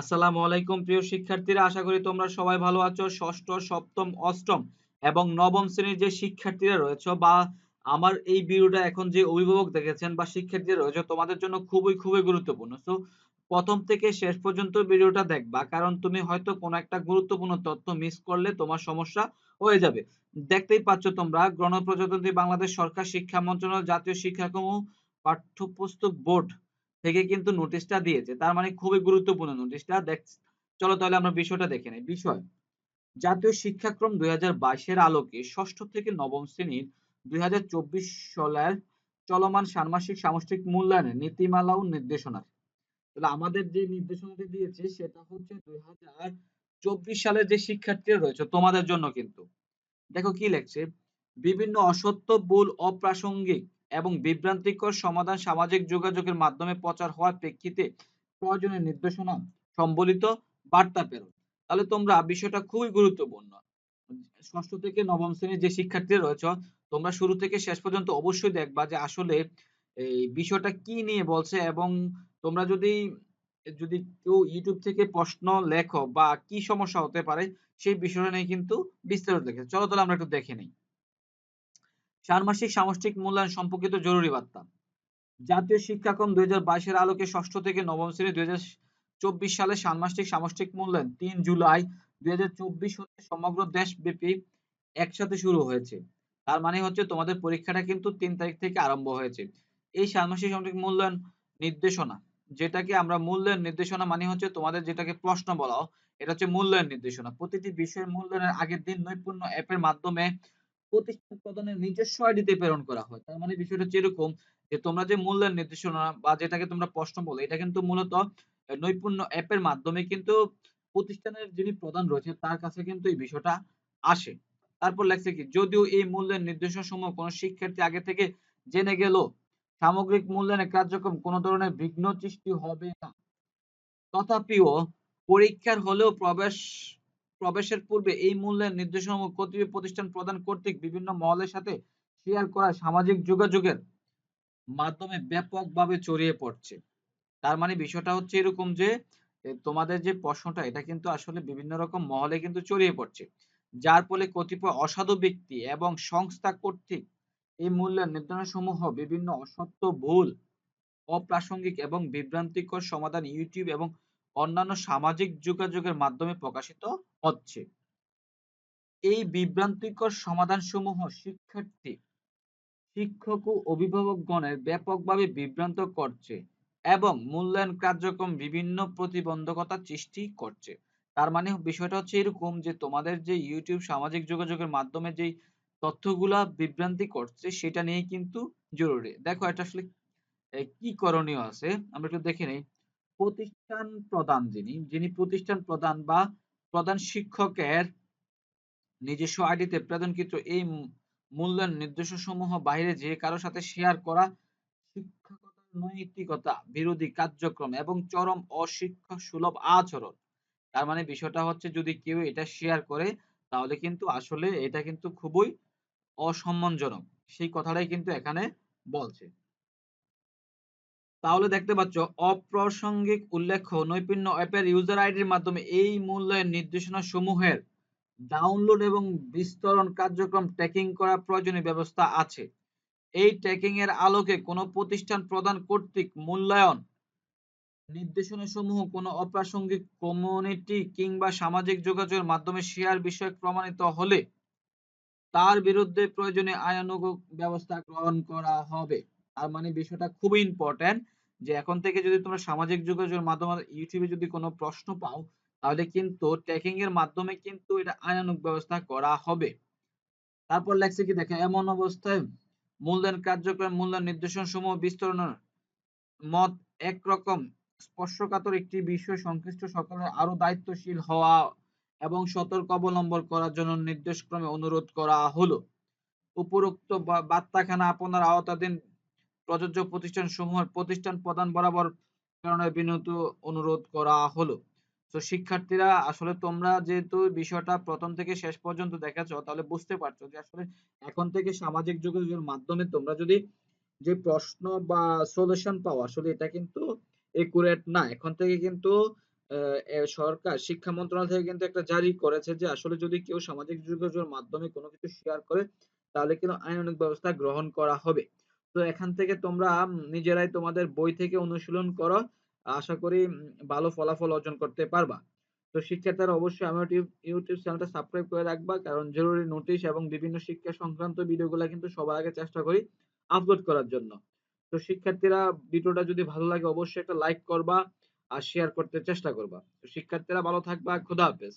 আসসালামু আলাইকুম, প্রিয় শিক্ষার্থীরা। আশা করি তোমরা সবাই ভালো আছো। ষষ্ঠ, সপ্তম, অষ্টম এবং নবম শ্রেণির যে শিক্ষার্থীরা রয়েছে বা আমার এই ভিডিওটা এখন যে অভিভাবক দেখেছেন বা শিক্ষার্থীরা রয়েছে, তোমাদের জন্য খুবই খুবই গুরুত্বপূর্ণ। তো প্রথম থেকে শেষ পর্যন্ত ভিডিওটা দেখবা, কারণ তুমি হয়তো কোনো একটা গুরুত্বপূর্ণ তথ্য মিস করলে তোমার সমস্যা হয়ে যাবে। দেখতেই পাচ্ছ তোমরা, গণপ্রজাতন্ত্রী বাংলাদেশ সরকার শিক্ষা মন্ত্রণালয় জাতীয় শিক্ষাক্রম পাঠ্যপুস্তক বোর্ড থেকে কিন্তু নোটিশটা দিয়েছে। তার মানে খুবই গুরুত্বপূর্ণ নোটিশটা দেখ, চলো তাহলে আমরা বিষয়টা দেখে নেই। বিষয়, জাতীয় শিক্ষাক্রম দুই বাইশের আলোকে ষষ্ঠ থেকে নবম শ্রেণির দুই হাজার চব্বিশ সালের চলমান ষান্মাসিক সামষ্টিক মূল্যায়নের নীতিমালা ও নির্দেশনা। তাহলে আমাদের যে নির্দেশনাটি দিয়েছে, সেটা হচ্ছে দুই চব্বিশ সালের যে শিক্ষার্থীরা রয়েছে, তোমাদের জন্য কিন্তু। দেখো কি লেখছে? বিভিন্ন অসত্য, ভুল, অপ্রাসঙ্গিক এবং বিভ্রান্তিকর সমাধান সামাজিক যোগাযোগের মাধ্যমে প্রচার হওয়ার প্রেক্ষিতে প্রয়োজনীয় নির্দেশনা, সম্বলিত বার্তা প্রেরণ। তাহলে তোমরা বিষয়টা খুবই গুরুত্বপূর্ণ। ষষ্ঠ থেকে নবম শ্রেণির যে শিক্ষার্থীরা রয়েছে, তোমরা শুরু থেকে শেষ পর্যন্ত অবশ্যই দেখবা যে আসলে এই বিষয়টা কি নিয়ে বলছে এবং তোমরা যদি যদি কেউ ইউটিউব থেকে প্রশ্ন লেখো বা কি সমস্যা হতে পারে, সেই বিষয়টা নিয়ে কিন্তু বিস্তারিত লিখেছে চলো তাহলে আমরা একটু দেখে নিই। ষান্মাসিক সামষ্টিক মূল্যায়ন সম্পর্কিত জরুরি বার্তা। জাতীয় শিক্ষাক্রম দুই হাজার বাইশের আলোকে ষষ্ঠ থেকে নবম শ্রেণি দুই হাজার চব্বিশ সালে ষান্মাসিক সামষ্টিক মূল্যায়ন তিন জুলাই দুই হাজার চব্বিশ হতে সমগ্র দেশব্যাপী একসাথে শুরু হয়েছে। তার মানে হচ্ছে তোমাদের পরীক্ষাটা কিন্তু তিন তারিখ থেকে আরম্ভ হয়েছে। এই ষান্মাসিক সামষ্টিক মূল্যায়ন নির্দেশনা, যেটাকে আমরা মূল্যায়ন নির্দেশনা মানে হচ্ছে তোমাদের যেটাকে প্রশ্ন বলা এটা হচ্ছে মূল্যায়ন নির্দেশনা। প্রতিটি বিষয়ের মূল্যায়নের আগের দিন নৈপুণ্য অ্যাপের মাধ্যমে প্রতিষ্ঠান প্রদানের নিজস্ব আইডিতে প্রেরণ করা হয়। তার মানে বিষয়টা হচ্ছে এরকম যে তোমরা যে মূল্যায়ন নির্দেশনা বা যেটাকে তোমরা প্রশ্ন বলো, এটা কিন্তু মূলত নৈপুণ্য অ্যাপের মাধ্যমে কিন্তু প্রতিষ্ঠানের যিনি প্রধান রয়েছে, তার কাছে কিন্তু এই বিষয়টা আসে। তারপর লেখছে কি, যদিও এই মূল্যায়ন নির্দেশনা সমূহ কোনো শিক্ষার্থী আগে থেকে জেনে গেল, সামগ্রিক মূল্যায়নের কার্যক্রম কোনো ধরনের বিঘ্ন সৃষ্টি হবে না। তথাপিও পরীক্ষার হলেও প্রবেশ প্রবেশের পূর্বে এই মূল্যায়ন নির্দেশনাসমূহ কর্তৃপক্ষ প্রতিষ্ঠান প্রদান কর্তৃক বিভিন্ন মহলের সাথে শেয়ার করা সামাজিক যোগাযোগের মাধ্যমে ব্যাপকভাবে ছড়িয়ে পড়ছে। তার মানে বিষয়টা হচ্ছে এরকম যে তোমাদের যে প্রশ্নটা, এটা কিন্তু আসলে বিভিন্ন রকম মহলে কিন্তু ছড়িয়ে পড়ছে। যার ফলে কতিপয় অসাধু ব্যক্তি এবং সংস্থা কর্তৃক এই মূল্যায়ন নির্ধারণ সমূহ বিভিন্ন অসত্য, ভুল, অপ্রাসঙ্গিক এবং বিভ্রান্তিকর সমাধান ইউটিউব এবং অন্যান্য সামাজিক যোগাযোগের মাধ্যমে প্রকাশিত হচ্ছে। এই বিভ্রান্তিকর সমাধানসমূহ শিক্ষার্থী, শিক্ষক ও অভিভাবকগণের ব্যাপকভাবে বিভ্রান্ত করছে এবং মূল্যায়ন কার্যক্রম বিভিন্ন প্রতিবন্ধকতা সৃষ্টি করছে। তার মানে বিষয়টা হচ্ছে এরকম যে তোমাদের যে ইউটিউব সামাজিক যোগাযোগের মাধ্যমে যেই তথ্যগুলা বিভ্রান্তি করছে সেটা নিয়ে কিন্তু জরুরি। দেখো এটা আসলে কি করণীয় আছে? আমরা একটু দেখে নেই। প্রতিষ্ঠান প্রধান যিনি যিনি প্রতিষ্ঠান প্রধান বা প্রধান শিক্ষকের নিজস্ব আইডিতে প্রদানকৃত এই মূল্যায়ন নির্দেশসমূহ বাইরে যে কারও সাথে শেয়ার করা শিক্ষকতার নৈতিকতা, বিরোধী কার্যক্রম এবং চরম অশিক্ষা সুলভ আচরণ। তার মানে বিষয়টা হচ্ছে যদি কেউ এটা শেয়ার করে, তাহলে কিন্তু আসলে এটা কিন্তু খুবই অসম্মানজনক। সেই কথাটাই কিন্তু এখানে বলছে। তাহলে দেখতে পাচ্ছ, অপ্রাসঙ্গিক উল্লেখ্য নৈপুণ্য অ্যাপের ইউজার আইডির মাধ্যমে এই মূল্যায়ন নির্দেশনা সমূহের ডাউনলোড এবং বিস্তরণ কার্যক্রম ট্র্যাকিং করার প্রয়োজনীয় ব্যবস্থা আছে। এই ট্র্যাকিং এর আলোকে কোনো প্রতিষ্ঠান প্রদান কর্তৃক মূল্যায়ন নির্দেশনা সমূহ কোনো অপ্রাসঙ্গিক কমিউনিটি কিংবা সামাজিক যোগাযোগের মাধ্যমে শেয়ার বিষয়ক প্রমাণিত হলে তার বিরুদ্ধে প্রয়োজনীয় আইনানুগ ব্যবস্থা গ্রহণ করা হবে। তার মানে বিষয়টা খুবই ইম্পর্টেন্ট যে এখন থেকে যদি তোমরা সামাজিক যোগাযোগের মাধ্যমে ইউটিউবে যদি কোনো প্রশ্ন পাও, তাহলে কিন্তু ট্র্যাকিং এর মাধ্যমে কিন্তু এটা আইনানুগ ব্যবস্থা করা হবে। তারপর লেখছে কি দেখে এমন অবস্থায় মূল্যায়ন কার্যক্রম মূল্যায়ন নির্দেশন সমূহ বিস্তরণের মত একরকম স্পর্শকাতর একটি বিষয় সংশ্লিষ্ট সকলের আরও দায়িত্বশীল হওয়া এবং সতর্ক অবলম্বন করার জন্য নির্দেশক্রমে অনুরোধ করা হলো। উপরোক্ত বার্তাখানা আপনার আওতাধীন প্রযোজ্য প্রতিষ্ঠান সমূহের প্রতিষ্ঠান প্রদান বরাবর প্রেরণের বিনত অনুরোধ করা হলো। তো শিক্ষার্থীরা, আসলে তোমরা যেহেতু বিষয়টা প্রথম থেকে শেষ পর্যন্ত দেখেছ, তাহলে বুঝতে পারছ যে আসলে এখন থেকে সামাজিক যোগাযোগের মাধ্যমে তোমরা যদি যে প্রশ্ন বা সলিউশন পাও, আসলে এটা কিন্তু একুরেট না। এখন থেকে কিন্তু সরকার, শিক্ষা মন্ত্রণালয় থেকে কিন্তু একটা জারি করেছে যে আসলে যদি কেউ সামাজিক যোগাযোগের মাধ্যমে কোনো কিছু শেয়ার করে, তাহলে কিন্তু আইনানুগ ব্যবস্থা গ্রহণ করা হবে। তো এখান থেকে তোমরা নিজেরাই তোমাদের বই থেকে অনুশীলন করো। আশা করি ভালো ফলাফল অর্জন করতে পারবা। তো শিক্ষার্থীরা অবশ্যই আমার ইউটিউব চ্যানেলটা সাবস্ক্রাইব করে রাখবা, কারণ জরুরি নোটিশ এবং বিভিন্ন শিক্ষা সংক্রান্ত ভিডিওগুলো কিন্তু সবার আগে চেষ্টা করি আপলোড করার জন্য। তো শিক্ষার্থীরা, ভিডিওটা যদি ভালো লাগে অবশ্যই একটা লাইক করবা আর শেয়ার করতে চেষ্টা করবা। তো শিক্ষার্থীরা ভালো থাকবা, খোদা হাফেজ।